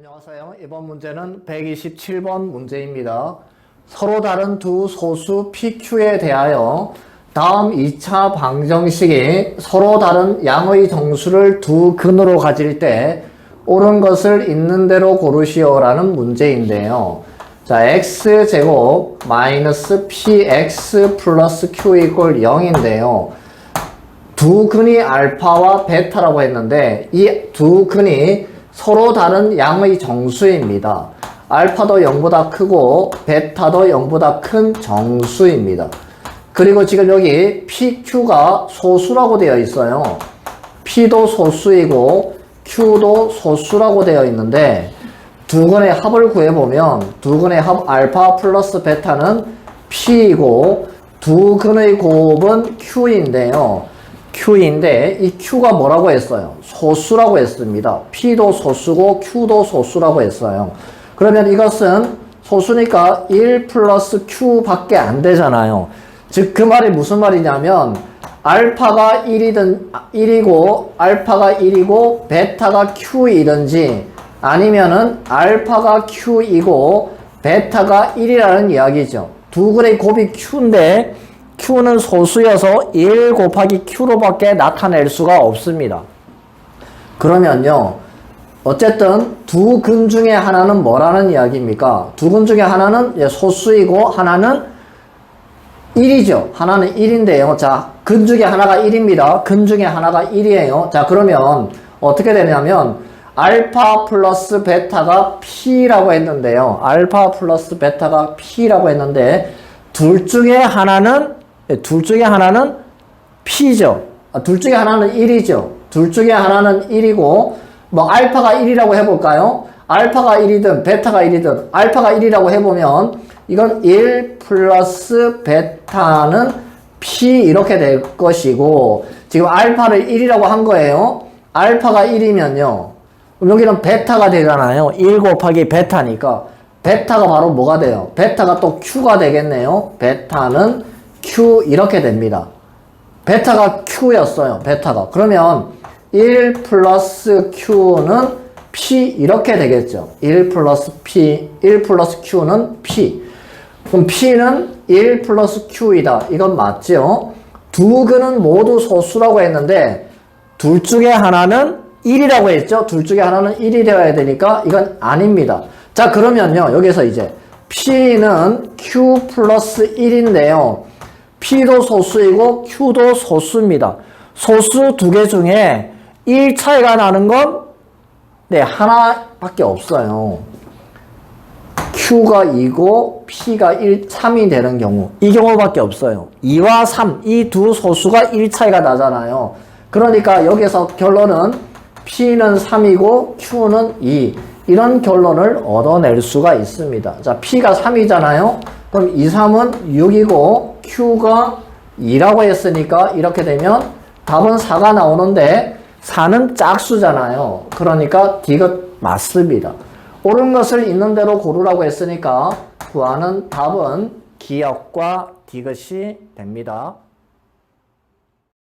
안녕하세요. 이번 문제는 127번 문제입니다. 서로 다른 두 소수 PQ에 대하여 다음 2차 방정식이 서로 다른 양의 정수를 두 근으로 가질 때 옳은 것을 있는 대로 고르시오라는 문제인데요. 자, x제곱 마이너스 px 플러스 q 이꼴 0인데요. 두 근이 알파와 베타라고 했는데 이 두 근이 서로 다른 양의 정수입니다. 알파도 0보다 크고 베타도 0보다 큰 정수입니다. 그리고 지금 여기 PQ가 소수라고 되어 있어요. P도 소수이고 Q도 소수라고 되어 있는데 두 근의 합을 구해보면 두 근의 합 알파 플러스 베타는 P이고 두 근의 곱은 Q인데요. Q인데 이 Q가 뭐라고 했어요? 소수라고 했습니다. P도 소수고 Q도 소수라고 했어요. 그러면 이것은 소수니까 1 플러스 Q밖에 안 되잖아요. 즉 그 말이 무슨 말이냐면 알파가 1이든 1이고 알파가 1이고 베타가 Q이든지 아니면은 알파가 Q이고 베타가 1이라는 이야기죠. 두 근의 곱이 Q인데 Q는 소수여서 1 곱하기 Q로밖에 나타낼 수가 없습니다. 그러면요. 어쨌든 두 근 중에 하나는 뭐라는 이야기입니까? 두 근 중에 하나는 예, 소수이고 하나는 1이죠. 하나는 1인데요. 자, 근 중에 하나가 1입니다. 근 중에 하나가 1이에요. 자, 그러면 어떻게 되냐면 알파 플러스 베타가 P라고 했는데요. 알파 플러스 베타가 P라고 했는데 둘 중에 하나는 예, 둘 중에 하나는 P죠. 아, 둘 중에 하나는 1이죠. 둘 중에 하나는 1이고 뭐 알파가 1이라고 해볼까요? 알파가 1이든 베타가 1이든 알파가 1이라고 해보면 이건 1 플러스 베타는 P 이렇게 될 것이고 지금 알파를 1이라고 한 거예요. 알파가 1이면요. 그럼 여기는 베타가 되잖아요. 1 곱하기 베타니까 베타가 바로 뭐가 돼요? 베타가 또 Q가 되겠네요. 베타는 Q 이렇게 됩니다. 베타가 Q였어요. 베타가. 그러면 1 플러스 Q는 P 이렇게 되겠죠. 1 플러스 P, 1 플러스 Q는 P. 그럼 P는 1 플러스 Q이다. 이건 맞죠? 두 근은 모두 소수라고 했는데 둘 중에 하나는 1이라고 했죠? 둘 중에 하나는 1이 되어야 되니까 이건 아닙니다. 자, 그러면요. 여기서 이제 P는 Q 플러스 1인데요. P도 소수이고 Q도 소수입니다. 소수 두 개 중에 1 차이가 나는 건 네, 하나밖에 없어요. Q가 2고 P가 1, 3이 되는 경우 이 경우밖에 없어요. 2와 3, 이 두 소수가 1 차이가 나잖아요. 그러니까 여기서 결론은 P는 3이고 Q는 2 이런 결론을 얻어낼 수가 있습니다. 자, P가 3이잖아요. 그럼 2, 3은 6이고 Q가 2라고 했으니까 이렇게 되면 답은 4가 나오는데 4는 짝수잖아요. 그러니까 D가 맞습니다. 옳은 것을 있는 대로 고르라고 했으니까 구하는 답은 기역과 디귿이 됩니다.